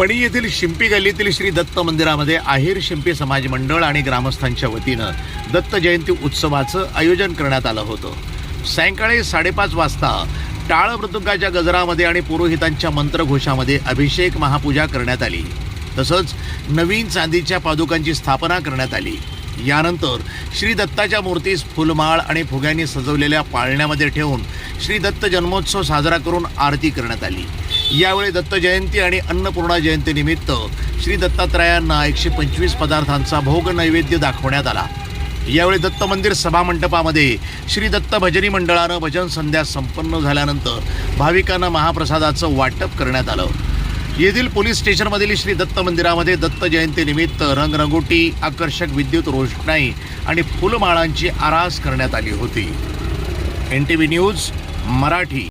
वणी येथील शिंपी गल्लीतील श्री दत्त मंदिरामध्ये आहेर शिंपी समाज मंडळ आणि ग्रामस्थांच्या वतीनं दत्त जयंती उत्सवाचं आयोजन करण्यात आलं होतं. सायंकाळी साडेपाच वाजता टाळ मृदुंगाच्या गजरामध्ये आणि पुरोहितांच्या मंत्रघोषामध्ये अभिषेक महापूजा करण्यात आली. तसंच नवीन चांदीच्या पादुकांची स्थापना करण्यात आली. यानंतर श्री दत्ताच्या मूर्तीस फुलमाळ आणि फुग्यांनी सजवलेल्या पाळण्यामध्ये ठेवून श्री दत्त जन्मोत्सव साजरा करून आरती करण्यात आली. यावेळी दत्त जयंती आणि अन्नपूर्णा जयंतीनिमित्त श्री दत्तात्रयांना एकशे पंचवीस पदार्थांचा भोग नैवेद्य दाखवण्यात आला. यावेळी दत्त मंदिर सभामंडपामध्ये श्री दत्त भजनी मंडळानं भजन संध्या संपन्न झाल्यानंतर भाविकांना महाप्रसादाचं वाटप करण्यात आलं. येथील पोलीस स्टेशनमधील श्री दत्त मंदिरामध्ये दत्त जयंतीनिमित्त रंगरंगोटी आकर्षक विद्युत रोषणाई आणि फुलमाळांची आरास करण्यात आली होती. N T V news Marathi.